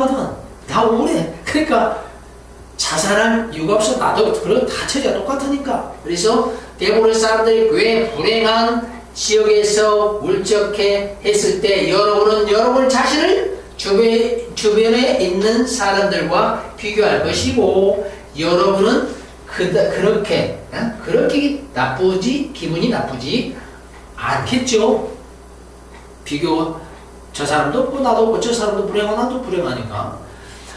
하거든. 다 우울해. 그러니까 자살할 이유가 없어. 나도 그런 다 처지가 똑같으니까. 그래서 대부분의 사람들이 꽤 불행한 지역에서 울적해 했을 때 여러분은 여러분 자신을 주변, 주변에 있는 사람들과 비교할 것이고 여러분은 그, 그렇게 어? 그렇게 나쁘지 기분이 나쁘지 않겠죠. 비교 저 사람도 없고 나도 없고 저 사람도 불행하고 나도 불행하니까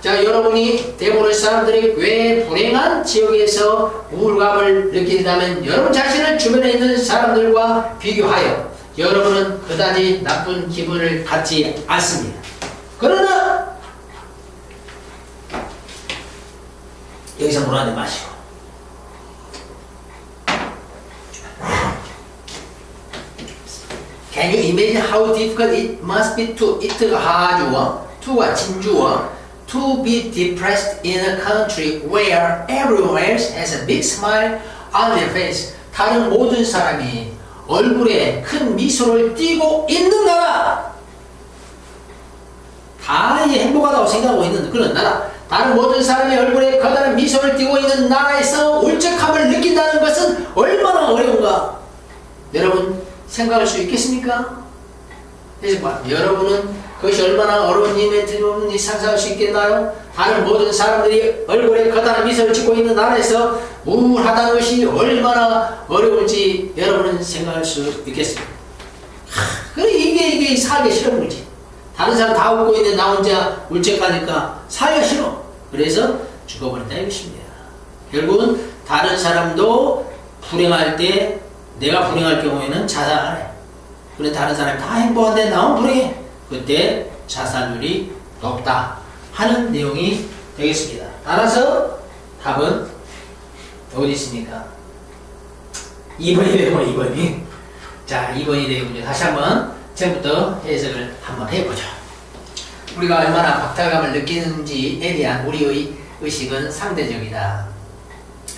자 여러분이 대부분의 사람들이 왜 불행한 지역에서 우울감을 느낀다면 여러분 자신을 주변에 있는 사람들과 비교하여 여러분은 그다지 나쁜 기분을 갖지 않습니다. 그러나 여기서 물어하지 마시고 Can you imagine how difficult it must be to it 하주어, to가 진주어, to be depressed in a country where everyone else has a big smile on their face. 다른 모든 사람이 얼굴에 큰 미소를 띠고 있는 나라. 다 행복하다고 생각하고 있는 그런 나라. 다른 모든 사람이 얼굴에 커다란 미소를 띠고 있는 나라에서 울적함을 느낀다는 것은 얼마나 어려운가. 여러분 생각할 수 있겠습니까? 여러분은 그것이 얼마나 어려운 일인지 상상할 수 있겠나요? 다른 모든 사람들이 얼굴에 커다란 미소를 짓고 있는 나라에서 우울하다는 것이 얼마나 어려운지 여러분은 생각할 수 있겠습니다. 그래 이게 이게 살기 싫은 거지. 다른 사람 다 웃고 있는데 나 혼자 울적하니까 살기 싫어. 그래서 죽어버린다 이것입니다. 결국은 다른 사람도 불행할 때 내가 불행할 경우에는 자살하래. 그래 다른 사람이 다 행복한데 나만 불행해. 그때 자살률이 높다 하는 내용이 되겠습니다. 따라서 답은 어디 있습니까? 2번이 되고 2번이. 자 2번이 되군요. 다시 한번 처음부터 해석을 한번 해보죠. 우리가 얼마나 박탈감을 느끼는지에 대한 우리의 의식은 상대적이다.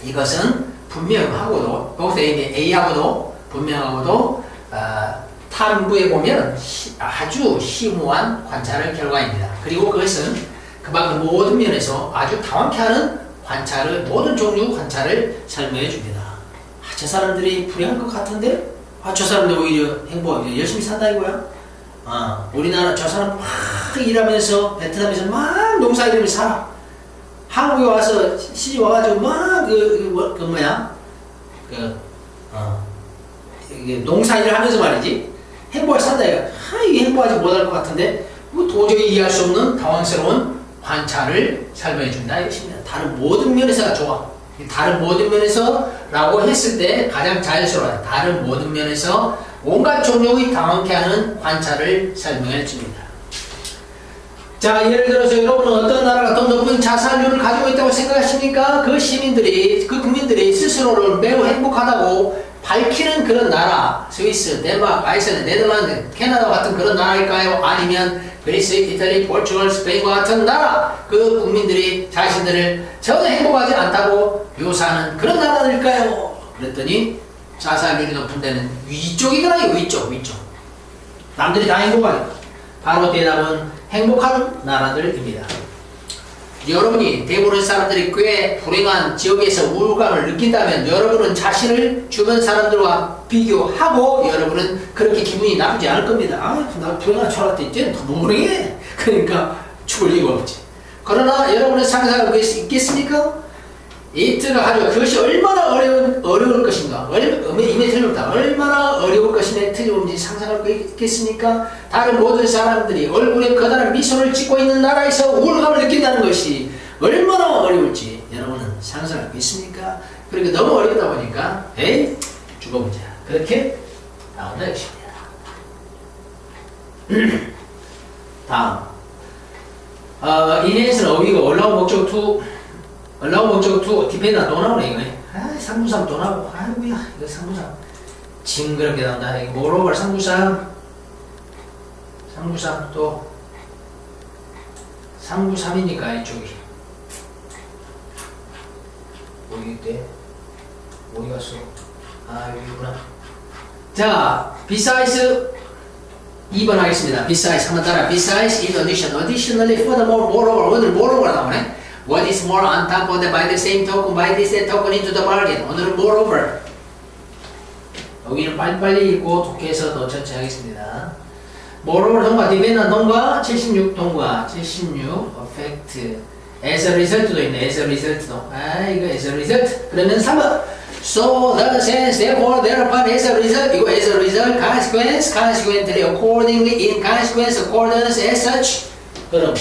이것은 분명하고도 여기서 이제 A하고도 분명하고도 어, 탐구해 보면 아주 심오한 관찰의 결과입니다. 그리고 그것은 그만큼 모든 면에서 아주 당황케 하는 관찰을 모든 종류 관찰을 설명해 줍니다. 아, 저 사람들이 불행할 것 같은데 아, 저 사람들 오히려 행복하게 열심히 산다 이거야. 아, 우리나라 저 사람 막 일하면서 베트남에서 막 농사 일하면서 살아. 한국에 와서 시집 와가지고 막그 그, 그, 뭐야 그 어, 이게 농사 일을 하면서 말이지 행복하게 산다 이거. 아, 이게 행복하지 못할 것 같은데 뭐 도저히 이해할 수 없는 당황스러운 관찰을 설명해 준다 이것입니다. 다른 모든 면에서가 좋아. 다른 모든 면에서라고 했을 때 가장 자연스러워. 다른 모든 면에서 온갖 종류의 당황케 하는 관찰을 설명해 줍니다. 자, 예를 들어서 여러분은 어떤 나라가 더 높은 자살률을 가지고 있다고 생각하십니까? 그 시민들이, 그 국민들이 스스로를 매우 행복하다고 밝히는 그런 나라, 스위스, 덴마크, 아이슬란드, 네덜란드, 캐나다 같은 그런 나라일까요? 아니면 그리스, 이탈리, 포르투갈, 스페인과 같은 나라, 그 국민들이 자신들을 전혀 행복하지 않다고 묘사하는 그런 나라들일까요? 그랬더니 자살률이 높은 데는 위쪽이더라, 위쪽, 위쪽. 남들이 다 행복하니까. 바로 대답은 행복한 나라들입니다. 여러분이 대부분의 사람들이 꽤 불행한 지역에서 우울감을 느낀다면 여러분은 자신을 주변 사람들과 비교하고 여러분은 그렇게 기분이 나쁘지 않을 겁니다. 아, 나 불행한 철학때 이제는 더 불행해. 그러니까 죽을 이유가 없지. 그러나 여러분의 상상할 수 있겠습니까? 이트가 하죠. 그것이 얼마나 어려운, 어려울 것인가. 이미 틀렸다. 얼마나 어려울 것인데 틀림없이 상상할 수 있겠습니까? 다른 모든 사람들이 얼굴에 커다란 미소를 짓고 있는 나라에서 우울감을 느낀다는 것이 얼마나 어려울지 여러분은 상상할 수 있습니까? 그러니까 너무 어렵다 보니까 에이 죽어보자. 그렇게 나온다 것입니다. 다음 어, 인해에서는 어휘가 올라온 목적 투 목적 투 디펜더 또 나오네 이거 아 상부상 또 나오고 아이고야 이거 상부상 징그럽게 나온다 이거 모로버 상부상 상부상 또 상부삼이니까 이쪽이 어디 있대? 어디 갔어? 아 여기구나 자 besides 2번 하겠습니다. besides 한번 따라. besides in addition. additionally furthermore moreover 오늘 moreover 나오네. What is more on top of the by the same token by this token into the bargain. 오늘은 moreover. 여기는 빨리빨리 읽고 독해서 더 천천히 하겠습니다. moreover 통과, dependent 통과, 76 통과, 76 effect. as a result도 있네. as a result도. 아 이거 as a result. 그러면 3번. So the sense therefore thereupon as a result 이거 as a result consequence consequently accordingly in consequence accordance as such 그럼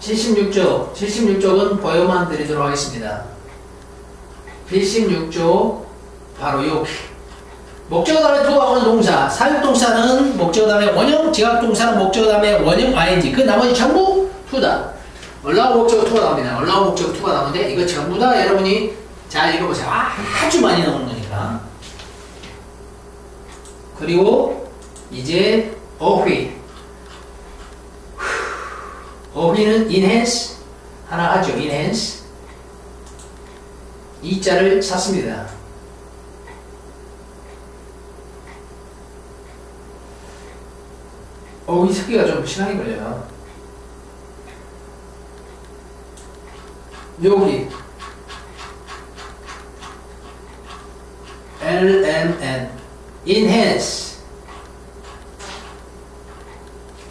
76쪽 76쪽은 보여만 드리도록 하겠습니다 76쪽 바로 여기 목적어 다음에 오는 동사 사육동사는 목적어 다음에 원형 지각동사는 목적어 다음에 원형 ing 그 나머지 전부 투다 얼라우 목적어 투가 나옵니다 얼라우 목적어 투가 나오는데 이거 전부 다 여러분이 잘 읽어보세요. 아, 아주 많이 나오는 거니까. 그리고 이제 어휘. 어휘는 enhance 하나 하죠. enhance. 이 자를 샀습니다. 어휘 새끼가 좀 시간이 걸려요. 여기 LMN enhance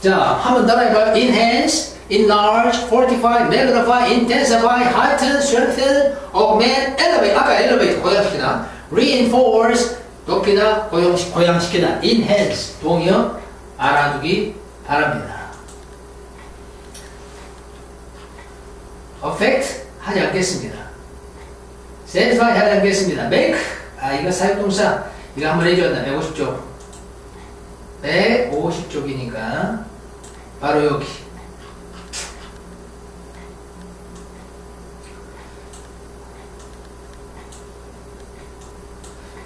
자 한번 따라해봐요 enhance enlarge fortify magnify intensify heighten strengthen augment elevate 아까 elevate 고양시키다 reinforce 높이다 고양시, 고양시키다 enhance 동의어 알아두기 바랍니다 affect 하지 않겠습니다 satisfy 하지 않겠습니다 make 아, 이거 사역동사. 이거 한번 해줬다. 150쪽. 150쪽이니까. 바로 여기.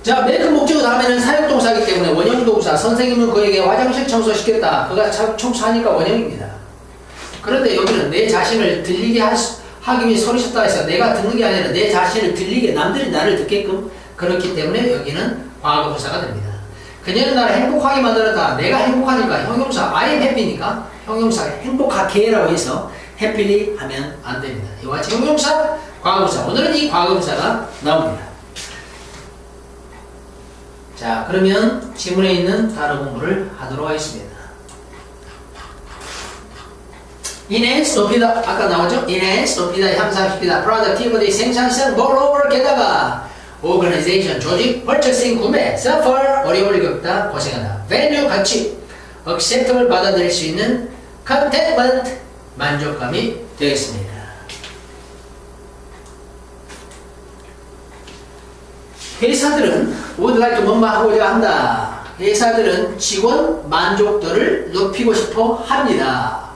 자, 메이크 목적어 다음에는 사역동사이기 때문에 원형동사. 선생님은 그에게 화장실 청소시켰다. 그가 청소하니까 원형입니다. 그런데 여기는 내 자신을 들리게 하, 하기 위해 소리쳤다 해서 내가 듣는 게 아니라 내 자신을 들리게 남들이 나를 듣게끔 그렇기 때문에 여기는 과거분사가 됩니다. 그녀는 나를 행복하게 만들었다. 내가 행복하니까 형용사 I am happy니까 형용사 행복하게라고 해서 happily 하면 안 됩니다. 이와 형용사 과거분사 오늘은 이 과거분사가 나옵니다. 자 그러면 지문에 있는 단어 공부를 하도록 하겠습니다. enhance 높이다 아까 나왔죠? enhance 높이다 향상시키다 productivity 생산성 moreover 게다가 organization 조직 purchasing 구매 suffer 어려움을 겪다 고생하다 value 가치 acceptable 받아들일 수 있는 contentment 만족감이 되겠습니다. 회사들은 would like 뭐뭐 하고자 한다. 회사들은 직원 만족도를 높이고 싶어 합니다.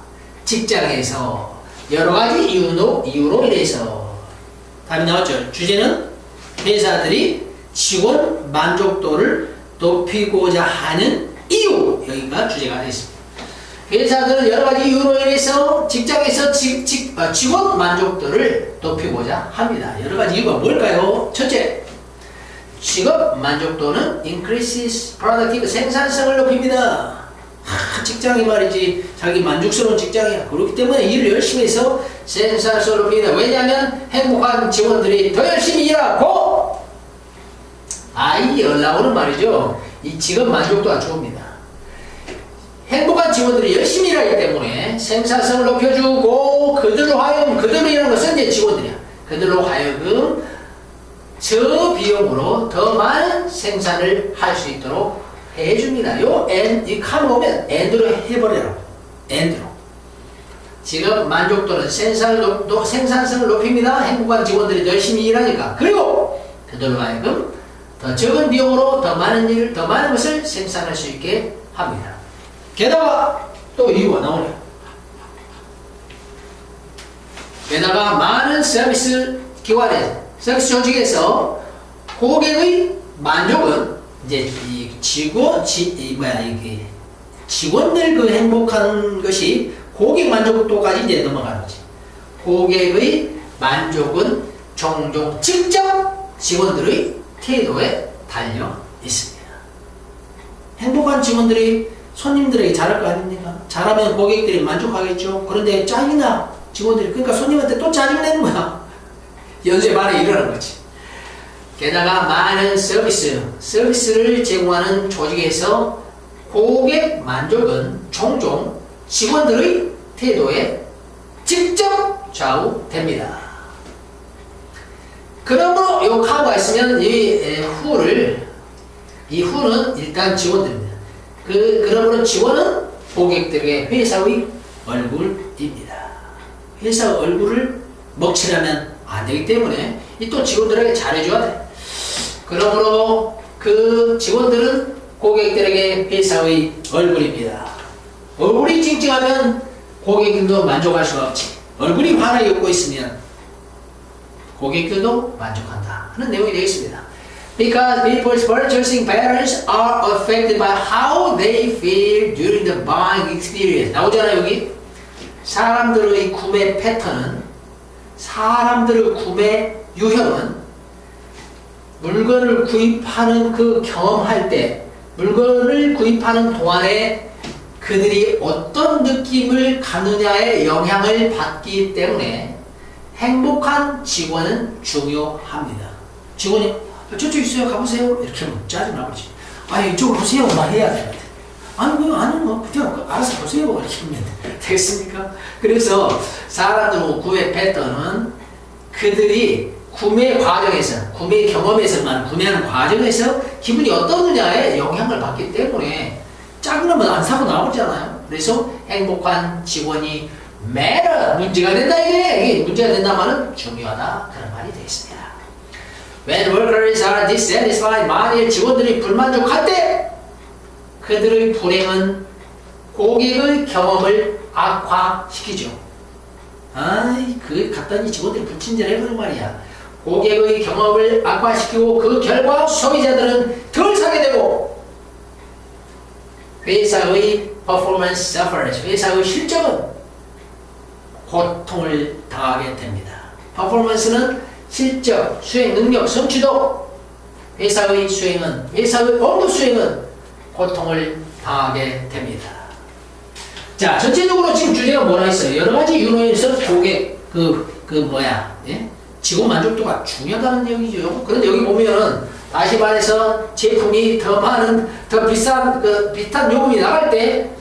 직장에서 여러 가지 이유로 이유로 인해서 답이 나왔죠. 주제는 회사들이 직원 만족도를 높이고자 하는 이유 여기가 주제가 되겠습니다. 회사들은 여러 가지 이유로 인해서 직장에서 직, 직, 어, 직원 만족도를 높이고자 합니다. 여러 가지 이유가 뭘까요? 첫째, 직업 만족도는 increases productive 생산성을 높입니다. 하, 직장이 말이지 자기 만족스러운 직장이야. 그렇기 때문에 일을 열심히 해서 생산성을 높입니다. 왜냐하면 행복한 직원들이 더 열심히 일하고 아이 연락오는 말이죠. 이 직업 만족도가 좋습니다. 행복한 직원들이 열심히 일하기 때문에 생산성을 높여주고 그들로 하여금 그들로 일하는 것은 이제 직원들이야. 그들로 하여금 저 비용으로 더 많은 생산을 할 수 있도록 해줍니다. 요 and 이칸 오면 and로 해버려라. and로. 지금 만족도는 생산, 생산성을 높입니다. 행복한 직원들이 열심히 일하니까. 그리고 그들로 하여금 더 적은 비용으로 더 많은 일, 더 많은 것을 생산할 수 있게 합니다. 게다가 또 이유가 나오네요. 게다가 많은 서비스 기관에, 서비스 조직에서 고객의 만족은 이제 이 직원, 지, 이 뭐야, 이게 직원들 그 행복한 것이 고객 만족도까지 이제 넘어가는 거지. 고객의 만족은 종종 직접 직원들의 태도에 달려 있습니다. 행복한 직원들이 손님들에게 잘할 거 아닙니까? 잘하면 고객들이 만족하겠죠. 그런데 짜증나 직원들이 그러니까 손님한테 또 짜증내는 거야. 연쇄 반응이 일어나는 거지. 게다가 많은 서비스, 서비스를 제공하는 조직에서 고객 만족은 종종 직원들의 태도에 직접 좌우됩니다. 그러므로 요 카드가 있으면 이 후를 이 후는 일단 직원들입니다. 그 그러므로 직원은 고객들에게 회사의 얼굴입니다. 회사 얼굴을 먹칠하면 안 되기 때문에 이 또 직원들에게 잘해줘야 돼. 그러므로 그 직원들은 고객들에게 회사의 얼굴입니다. 얼굴이 찡찡하면 고객들도 만족할 수가 없지. 얼굴이 환하게 웃고 있으면 고객들도 만족한다. 하는 내용이 되어 있습니다. Because people's purchasing patterns are affected by how they feel during the buying experience. 나오잖아요, 여기. 사람들의 구매 패턴은, 사람들의 구매 유형은 물건을 구입하는 그 경험할 때, 물건을 구입하는 동안에 그들이 어떤 느낌을 갖느냐에 영향을 받기 때문에 행복한 직원은 중요합니다. 직원이 저쪽 있어요 가보세요 이렇게 하면 짜증나버리지. 아니 이쪽으로 오세요 막 해야 되는데. 아니 뭐 아니 뭐 그냥 알아서 보세요 이렇게 하면 되겠습니까? 그래서 사람들 구매 패턴은 그들이 구매 과정에서 구매 경험에서만 구매하는 과정에서 기분이 어떠느냐에 영향을 받기 때문에 짜증나면 안 사고 나오잖아요. 그래서 행복한 직원이 매러 문제가 된다 이게 이게 문제가 된다면은 중요하다 그런 말이 되겠습니다. When workers are dissatisfied, 만일 직원들이 불만족할 때 그들의 불행은 고객의 경험을 악화시키죠. 아이 그 갔더니 직원들이 불친절해버린 말이야. 고객의 경험을 악화시키고 그 결과 소비자들은 덜 사게 되고 회사의 performance suffers, 회사의 실적은 고통을 당하게 됩니다. 퍼포먼스는 실적, 수행 능력, 성취도 회사의 수행은 회사의 업무 수행은 고통을 당하게 됩니다. 자, 전체적으로 지금 주제가 뭐라 했어요? 여러 가지 윤호에서 고객 그, 그 뭐야, 예? 직원 만족도가 중요하다는 내용이죠. 그런데 여기 보면은 다시 말해서 제품이 더 많은, 더 비싼, 그, 비슷한 요금이 나갈 때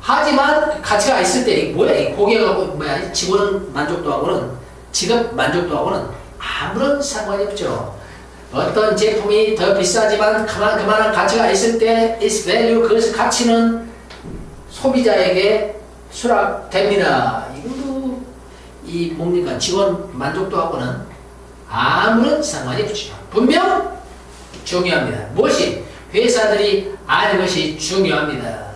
하지만 가치가 있을 때 뭐야 이 고객하고 뭐야 직원 만족도하고는 직업 만족도하고는 아무런 상관이 없죠. 어떤 제품이 더 비싸지만 그만 그만한 가치가 있을 때 its value 그것의 가치는 소비자에게 수락됩니다. 이것도 이 뭡니까 직원 만족도하고는 아무런 상관이 없죠. 분명 중요합니다. 무엇이 회사들이 아는 것이 중요합니다.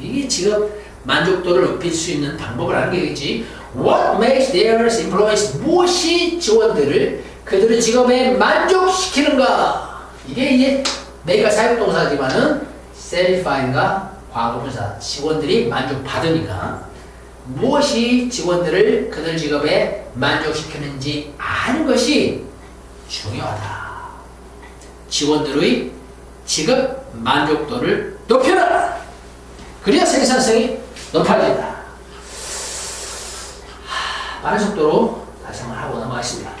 이게 직업 만족도를 높일 수 있는 방법을 하는 게겠지. What makes their employees 무엇이 직원들을 그들의 직업에 만족시키는가? 이게 이제 내가 사용동사지만은 satisfy인가 과거분사 직원들이 만족받으니까 무엇이 직원들을 그들 직업에 만족시키는지 아는 것이 중요하다. 직원들의 직업 만족도를 높여라. 그래야 생산성이 높아진다. 빠른 속도로 다시 한번 하고 넘어가겠습니다.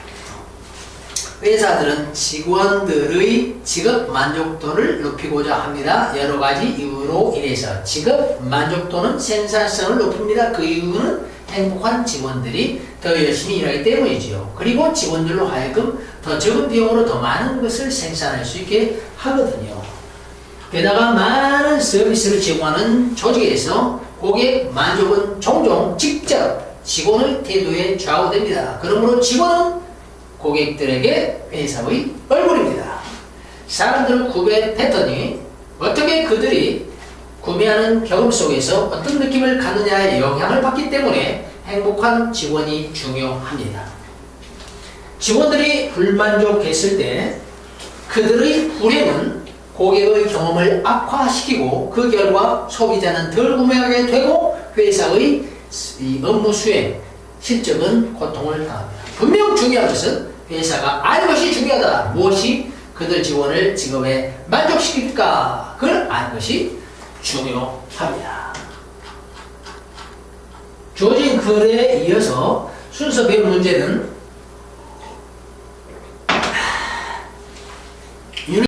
회사들은 직원들의 직업 만족도를 높이고자 합니다. 여러 가지 이유로 인해서 직업 만족도는 생산성을 높입니다. 그 이유는 행복한 직원들이 더 열심히 일하기 때문이지요. 그리고 직원들로 하여금 더 적은 비용으로 더 많은 것을 생산할 수 있게 하거든요. 게다가 많은 서비스를 제공하는 조직에서 고객 만족은 종종 직접 직원의 태도에 좌우됩니다. 그러므로 직원은 고객들에게 회사의 얼굴입니다. 구매 패턴이 어떻게 그들이 구매하는 경험 속에서 어떤 느낌을 갖느냐에 영향을 받기 때문에 행복한 직원이 중요합니다. 직원들이 불만족했을 때 그들의 불행은 고객의 경험을 악화시키고 그 결과 소비자는 덜 구매하게 되고 회사의 업무 수행, 실적은 고통을 당합니다. 분명 중요한 것은 회사가 아는 것이 중요하다. 무엇이 그들 직원을 직업에 만족시킬까? 그걸 아는 것이 중요합니다. 주어진 글에 이어서 순서 배울 문제는